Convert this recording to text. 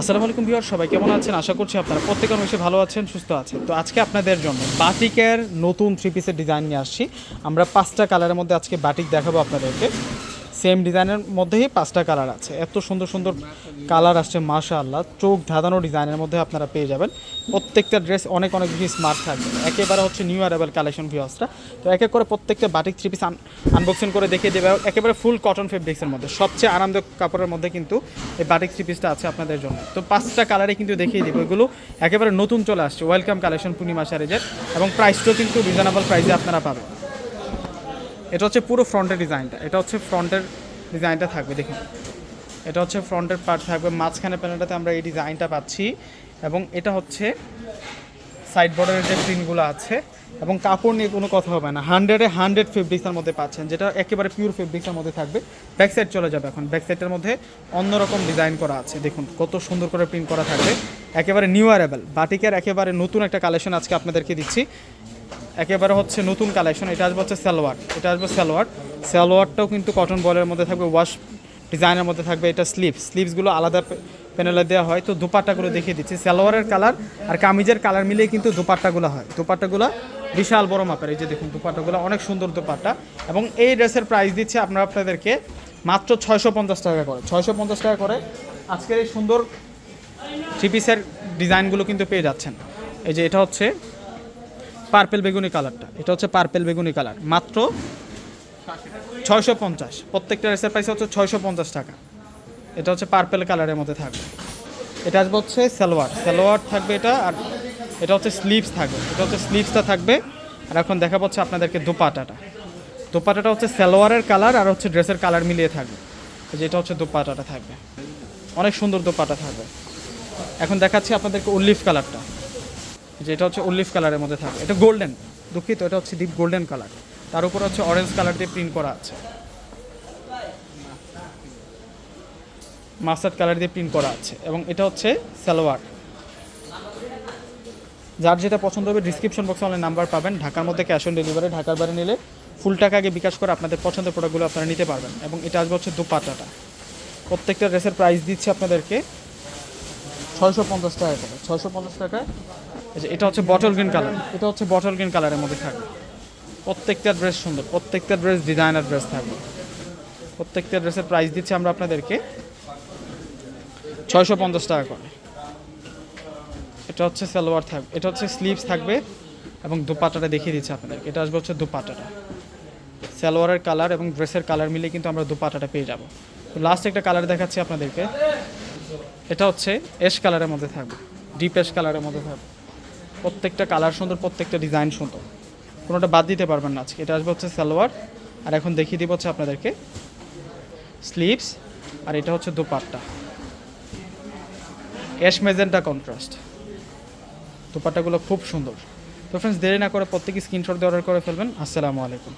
আসসালামু আলাইকুম ভিউয়ার সবাই কেমন আছেন? আশা করছি আপনারা প্রত্যেকের অংশে ভালো আছেন, সুস্থ আছেন। তো আজকে আপনাদের জন্য বাটিকের নতুন থ্রি পিসের ডিজাইন নিয়ে আসছি। আমরা পাঁচটা কালারের মধ্যে আজকে বাটিক দেখাবো আপনাদেরকে। সেম ডিজাইনের মধ্যেই পাঁচটা কালার আছে। এত সুন্দর সুন্দর কালার আসছে মাশা আল্লাহ চোখ ধাঁধানো ডিজাইনের মধ্যে আপনারা পেয়ে যাবেন। প্রত্যেকটা ড্রেস অনেক অনেক বেশি স্মার্ট থাকবে। একেবারে হচ্ছে নিউ অ্যারাইভেল কালেকশন ভিউসটা তো এক এক করে প্রত্যেকটা বাটিক থ্রি পিস আনবক্সিং করে দেখিয়ে দেবে। একেবারে ফুল কটন ফেব্রিক্সের মধ্যে। সবচেয়ে আরামদায়ক কাপড়ের মধ্যে কিন্তু এই বাটিক থ্রি পিসটা আছে আপনাদের জন্য। তো পাঁচটা কালারে কিন্তু দেখিয়ে দেবো। এগুলো একেবারে নতুন চলে আসছে। ওয়েলকাম কালেকশন পূর্ণিমা সারিজের এবং প্রাইসটাও কিন্তু রিজনেবল প্রাইসে আপনারা পাবেন। এটা হচ্ছে পুরো ফ্রন্টের ডিজাইনটা। এটা হচ্ছে ফ্রন্টের ডিজাইনটা থাকবে, দেখুন। এটা হচ্ছে ফ্রন্টের পার্ট থাকবে মাঝখানে প্যানেলটাতে আমরা এই ডিজাইনটা পাচ্ছি এবং এটা হচ্ছে সাইড বর্ডারের যে প্রিন্টগুলো আছে এবং কাপড় নিয়ে কোনো কথা হবে না। হান্ড্রেডে হান্ড্রেড ফেব্রিক্সের মধ্যে পাচ্ছেন, যেটা একেবারে পিওর ফেব্রিক্সের মধ্যে থাকবে। ব্যাক সাইড চলে যাবে এখন। ব্যাক সাইডের মধ্যে অন্যরকম ডিজাইন করা আছে। দেখুন, কত সুন্দর করে প্রিন্ট করা থাকবে। একেবারে নিউ অ্যারেবল বাটিকের একেবারে নতুন একটা কালেকশন আজকে আপনাদেরকে দিচ্ছি। একেবারে হচ্ছে নতুন কালেকশন এটা আসবে হচ্ছে সালোয়ার, এটা আসবে সালোয়ার। সালোয়ারটাও কিন্তু কটন বলের মধ্যে থাকবে ওয়াশ ডিজাইনের মধ্যে থাকবে, এটা স্লিপ স্লিভসগুলো আলাদা প্যানেলে দেওয়া হয়। তো দুপাট্টাগুলো দেখিয়ে দিচ্ছি, সালোয়ারের কালার আর কামিজের কালার মিলিয়ে কিন্তু দুপাট্টাগুলো হয়। দুপাট্টাগুলো বিশাল বড় মাপের, এই যে দেখুন দুপাট্টাগুলো অনেক সুন্দর দুপাট্টা। এবং এই ড্রেসের প্রাইস দিচ্ছে আপনারা আপনাদেরকে মাত্র ছয়শো পঞ্চাশ টাকা করে। ছয়শো পঞ্চাশ টাকা করে আজকের এই সুন্দর থ্রি পিসের ডিজাইনগুলো কিন্তু পেয়ে যাচ্ছেন। এই যে এটা হচ্ছে পার্পেল বেগুনি কালারটা। এটা হচ্ছে পার্পেল বেগুনি কালার। মাত্র ছয়শো পঞ্চাশ। প্রত্যেকটা রেসের প্রাইস হচ্ছে ছয়শো পঞ্চাশ টাকা। এটা হচ্ছে পার্পেল কালারের মধ্যে থাকবে। এটা আসবে হচ্ছে সালোয়ার। সালোয়ার থাকবে এটা আর এটা হচ্ছে স্লিভস থাকবে। এটা হচ্ছে স্লিভসটা থাকবে। আর এখন দেখা পাচ্ছে আপনাদেরকে দোপাটাটা। দোপাটাটা হচ্ছে সালোয়ারের কালার আর হচ্ছে ড্রেসের কালার মিলিয়ে থাকবে। এই যে এটা হচ্ছে দোপাটাটা থাকবে। অনেক সুন্দর দোপাটা থাকবে। এখন দেখাচ্ছি আপনাদেরকে উল্লিফ কালারটা। যেটা হচ্ছে উল্লিফ কালারের মধ্যে থাকে। এটা গোল্ডেন দুঃখিত, এটা হচ্ছে ডিপ গোল্ডেন কালার তার উপর হচ্ছে অরেঞ্জ কালার দিয়ে প্রিন্ট করা আছে। মাস্টার্ড কালার দিয়ে প্রিন্ট করা আছে। এবং এটা হচ্ছে সালোয়ার। যার যেটা পছন্দ হবে ডিসক্রিপশন বক্সে অনলাইন নাম্বার পাবেন। ঢাকার মধ্যে ক্যাশ অন ডেলিভারি ঢাকার বাইরে নিলে ফুল টাকা আগে বিকাশ করে আপনাদের পছন্দের প্রোডাক্টগুলো আপনারা নিতে পারবেন। এবং এটা আসবে হচ্ছে দুপাটাটা প্রত্যেকটা ড্রেসের প্রাইস দিচ্ছে আপনাদেরকে ছয়শো পঞ্চাশ টাকা করে। ছয়শো পঞ্চাশ টাকা এই যে এটা হচ্ছে বটল গ্রিন কালার এটা হচ্ছে বটল গ্রিন কালারের মধ্যে থাকবে। প্রত্যেকটা ড্রেস সুন্দর, প্রত্যেকটা ড্রেস ডিজাইনার ড্রেস থাকবে। প্রত্যেকটা ড্রেসের প্রাইস দিচ্ছি আমরা আপনাদেরকে ছয়শো পঞ্চাশ টাকা করে। এটা হচ্ছে সালোয়ার থাকবে, এটা হচ্ছে স্লিভস থাকবে এবং দুপাটাটা দেখিয়ে দিচ্ছি আপনাদেরকে। এটা আসবে হচ্ছে দুপাটাটা। সালোয়ারের কালার এবং ড্রেসের কালার মিলে কিন্তু আমরা দুপাটাটা পেয়ে যাব। তো লাস্ট একটা কালার দেখাচ্ছি আপনাদেরকে। এটা হচ্ছে এশ কালারের মধ্যে থাকবে ডিপ এশ কালারের মধ্যে থাকবে। প্রত্যেকটা কালার সুন্দর, প্রত্যেকটা ডিজাইন সুন্দর। কোনোটা বাদ দিতে পারবেন না আজকে। এটা আসবে হচ্ছে সালোয়ার। আর এখন দেখিয়ে দিব হচ্ছে আপনাদেরকে স্লিভস আর এটা হচ্ছে দুপাট্টা। অ্যাশ মেজেন্টা কন্ট্রাস্ট দুপাট্টাগুলো খুব সুন্দর। তো ফ্রেন্ডস দেরি না করে প্রত্যেকে স্ক্রিনশট দিয়ে অর্ডার করে ফেলবেন। আসসালামু আলাইকুম।